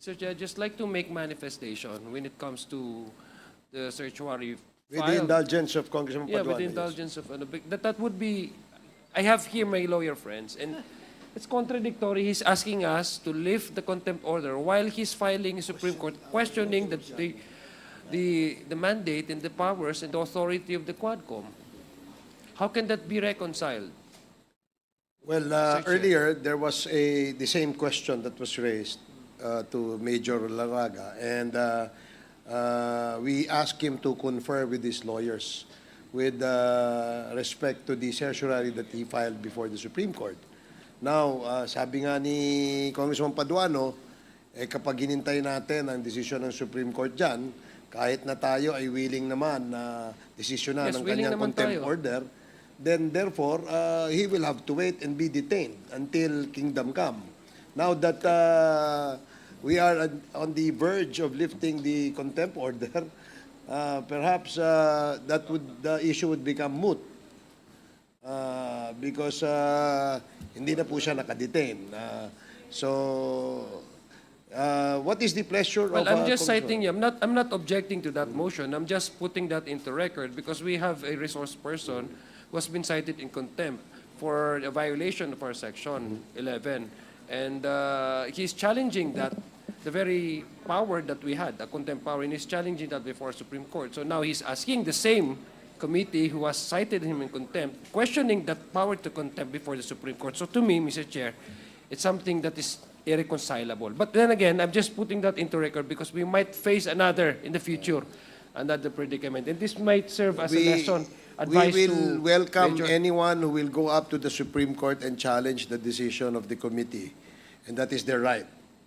Chair, I'd just like to make manifestation when it comes to the search warrant With the indulgence of Congressman Yeah, Paduano. with the yes. indulgence of, ano, that, that would be, I have here my lawyer friends, and it's contradictory. He's asking us to lift the contempt order while he's filing a Supreme Court questioning the, the, the, the mandate and the powers and the authority of the Quadcom. How can that be reconciled? Well, uh, earlier, there was a, the same question that was raised uh, to Major Laraga, and uh, uh, we asked him to confer with his lawyers with uh, respect to the certiorari that he filed before the Supreme Court. Now, uh, sabi nga ni Congressman Paduano, eh, kapag hinintay natin ang desisyon ng Supreme Court dyan, kahit na tayo ay willing naman na desisyon na Yes, ng kanyang contempt tayo. order, then therefore, uh, he will have to wait and be detained until kingdom come. Now that uh, we are on- the verge of lifting the contempt order, uh, perhaps uh, that would the issue would become moot. Uh, because uh, hindi na po siya nakadetain. Uh, so, uh, what is the pleasure Well, of... I'm uh, just Congressman- citing you. I'm not, I'm not objecting to that motion. I'm just putting that into record because we have a resource person who has been cited in contempt for a violation of our section 11. And uh, he's challenging that, the very power that we had, the contempt power, and he's challenging that before Supreme Court. So now he's asking the same committee who has cited him in contempt, questioning that power to contempt before the Supreme Court. So to me, Mr. Chair, it's something that is irreconcilable. But then again, I'm just putting that into record because we might face another in the future, another predicament. And this might serve as a lesson, advice we will to welcome Major- anyone who will go up to the Supreme Court and challenge the decision of the committee. And that is their right.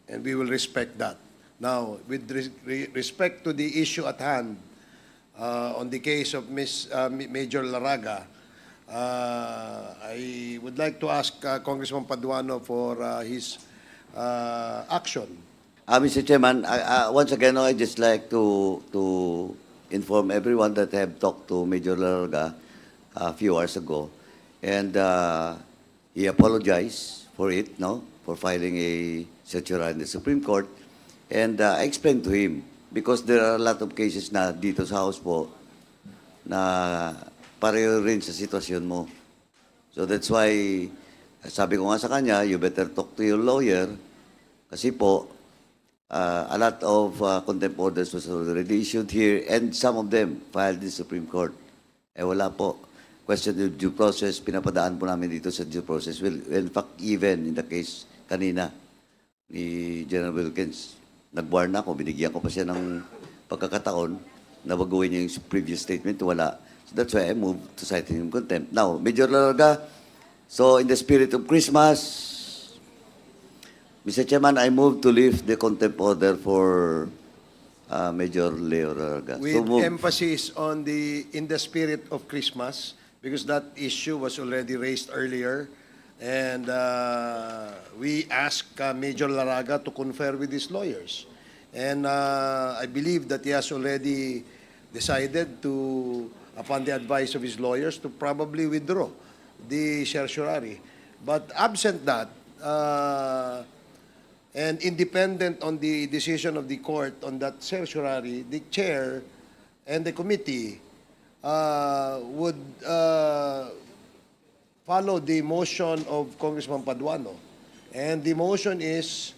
And we will respect that. Now, with res- re- respect to the issue at hand, uh, on the case of Miss uh, Ma- Major Laraga, uh, I would like to ask uh, Congressman Paduano for uh, his uh, action. Uh, Mr. Chairman, I, uh, once again, I just like to to inform everyone that I have talked to Major Larga a few hours ago, and uh, he apologized for it, no, for filing a certiorari in the Supreme Court, and uh, I explained to him because there are a lot of cases na dito sa House po na pareho rin sa sitwasyon mo. So that's why, sabi ko nga sa kanya, you better talk to your lawyer. Kasi po, uh, a lot of uh, contempt orders was already issued here and some of them filed in Supreme Court. Eh wala po. Question of due process, pinapadaan po namin dito sa due process. Well, in fact, even in the case kanina ni General Wilkins, nag-warn ako, binigyan ko pa siya ng pagkakataon na baguhin niya yung previous statement, wala. So that's why I moved to cite him contempt. Now, Major Larga, so in the spirit of Christmas, Mr. Chairman, I move to lift the contempt order for uh, Major Leo Larga. So With emphasis on the, in the spirit of Christmas, because that issue was already raised earlier. And uh, we asked uh, Major Laraga to confer with his lawyers. And uh, I believe that he has already decided to, upon the advice of his lawyers, to probably withdraw the certiorari. But absent that, uh, and independent on the decision of the court on that certiorari, the chair and the committee uh, would uh, follow the motion of Congressman Paduano. And the motion is,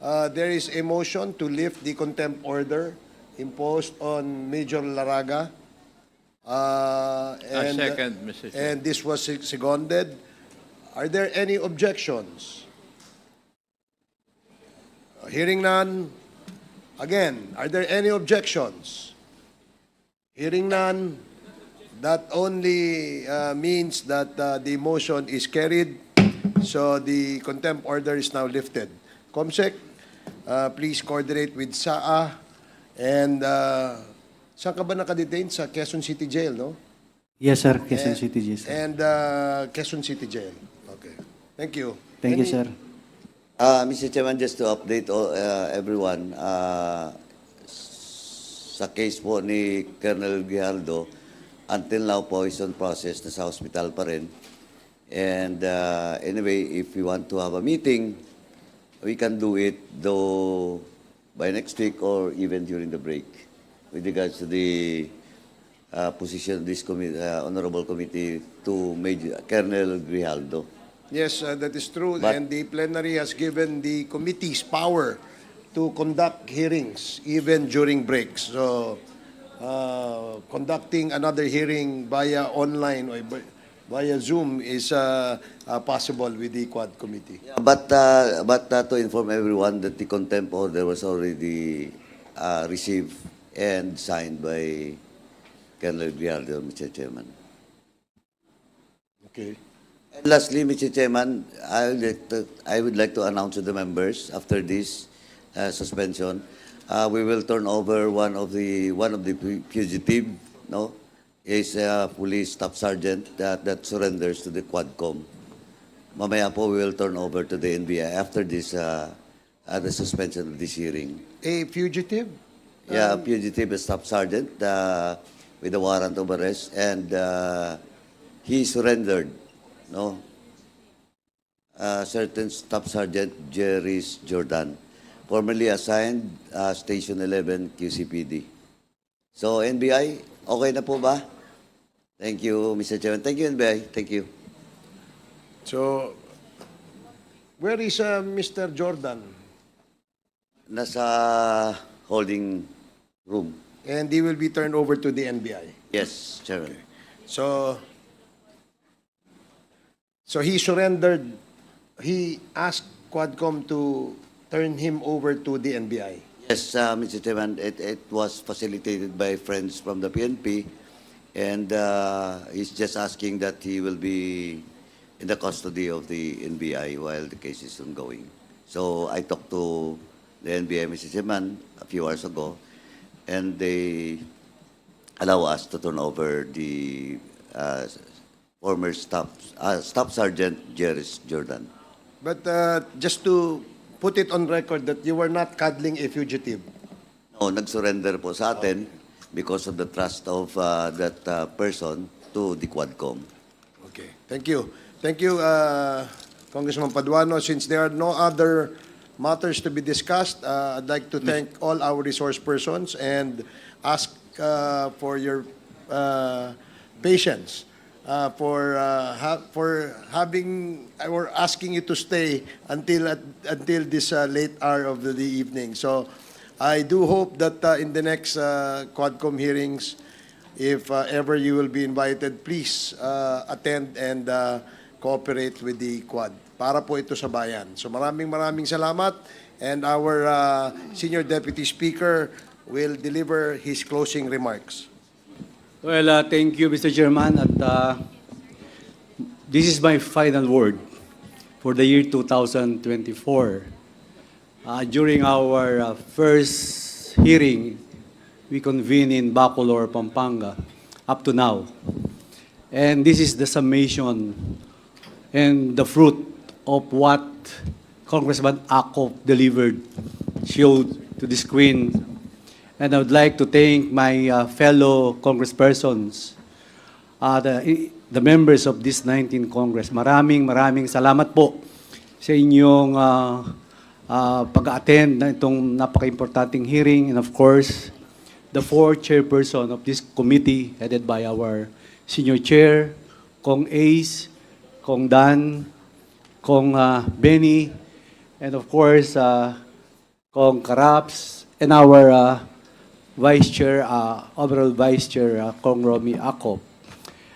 uh, there is a motion to lift the contempt order imposed on Major Laraga. Uh, I and, second, Mr. Chair. And this was sec- seconded. Are there any objections? Hearing none. Again, are there any objections? Hearing none. That only uh, means that uh, the motion is carried. So the contempt order is now lifted. Comsec, uh, please coordinate with SAA. And uh, saan ka ba nakadetain? Sa Quezon City Jail, no? Yes, sir. Quezon And- City, yes, sir. And uh, Quezon City Jail. Okay. Thank you. Thank you, Any- sir. Uh, Mr. Chairman, just to update all, uh, everyone, uh, sa case po ni Colonel Guijardo, until now po is on process, nasa hospital pa rin. And uh, anyway, if we want to have a meeting, we can do it, though by next week or even during the break with regards to the uh, position of this committee, uh, honorable committee to Major Colonel Grijaldo. Yes, uh, that is true. But- and the plenary has given the committees power to conduct hearings even during breaks. So, uh, conducting another hearing via online or via Zoom is uh, uh, possible with the Quad Committee. But uh, but uh, to inform everyone that the contempt order was already uh, received and signed by Colonel Grijaldo, Mr. Chairman. Okay. And lastly, Mr. Chairman, I would like to, I would like to announce to the members after this uh, suspension, uh, we will turn over one of the one of the fu- fugitive, no, is a police staff sergeant that, that surrenders to the Quadcom. Mamaya po, we will turn over to the NBI after this uh, uh, the suspension of this hearing. A fugitive? Yeah, fugitive staff sergeant uh, with a warrant of arrest, and uh, he surrendered. No, uh, certain staff sergeant Jerry's Jordan, formerly assigned uh, Station 11 QCPD. So NBI, okay na po ba? Thank you, Mr. Chairman. Thank you, NBI. Thank you. So, where is uh, Mr. Jordan? Nasa holding room. And he will be turned over to the NBI. Yes, Chairman. So, so he surrendered, he asked Quadcom to turn him over to the NBI. Yes, uh, Mr. Chairman, it, it was facilitated by friends from the PNP, and uh, he's just asking that he will be in the custody of the NBI while the case is ongoing. So I talked to the NBI, Mr. Chairman, a few hours ago, and they allow us to turn over the uh, former staff, uh, Staff Sergeant Jerris Jordan. But uh, just to put it on record that you were not cuddling a fugitive. No, nag-surrender po sa atin because of the trust of uh, that uh, person to the Quadcom. Okay, thank you. Thank you, uh, Congressman Paduano. Since there are no other matters to be discussed, uh, I'd like to thank all our resource persons and ask uh, for your uh, patience uh, for uh, ha- for having or asking you to stay until at, until this uh, late hour of the, the evening. So I do hope that uh, in the next uh, Quadcom hearings, if uh, ever you will be invited, please uh, attend and uh, cooperate with the Quad. Para po ito sa bayan. So maraming maraming salamat and our uh, Senior Deputy Speaker will deliver his closing remarks. Well, uh, thank you, Mr. Chairman. At uh, this is my final word for the year 2024. Uh, during our uh, first hearing, we convened in Bacolor, Pampanga, up to now. And this is the summation and the fruit of what Congressman Akop delivered, showed to the screen and I would like to thank my uh, fellow congresspersons, uh, the, the members of this 19th Congress. Maraming maraming salamat po sa inyong uh, uh, pag-attend na itong napaka-importanting hearing. And of course, the four chairperson of this committee headed by our senior chair, Kong Ace, Kong Dan, Kong uh, Benny, and of course, uh, Kong Karaps, and our uh, Vice Chair, uh, Honorable Vice Chair uh, Kong Romy Akop.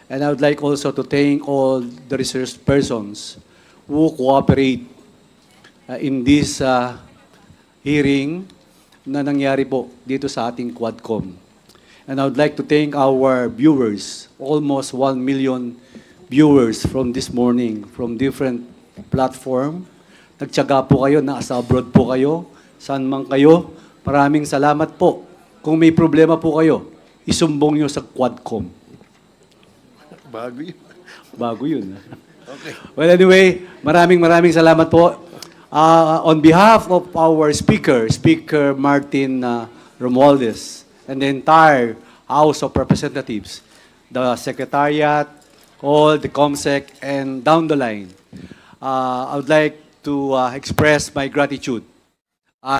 And I would like also to thank all the resource persons who cooperate uh, in this uh, hearing na nangyari po dito sa ating Quadcom. And I would like to thank our viewers, almost 1 million viewers from this morning, from different platform. Nagtyaga po kayo, nasa abroad po kayo, saan man kayo. Maraming salamat po. Kung may problema po kayo, isumbong nyo sa Quadcom. Bago yun. Bago yun. Well, anyway, maraming maraming salamat po. Uh, on behalf of our speaker, Speaker Martin uh, Romualdez, and the entire House of Representatives, the Secretariat, all the COMSEC, and down the line, uh, I would like to uh, express my gratitude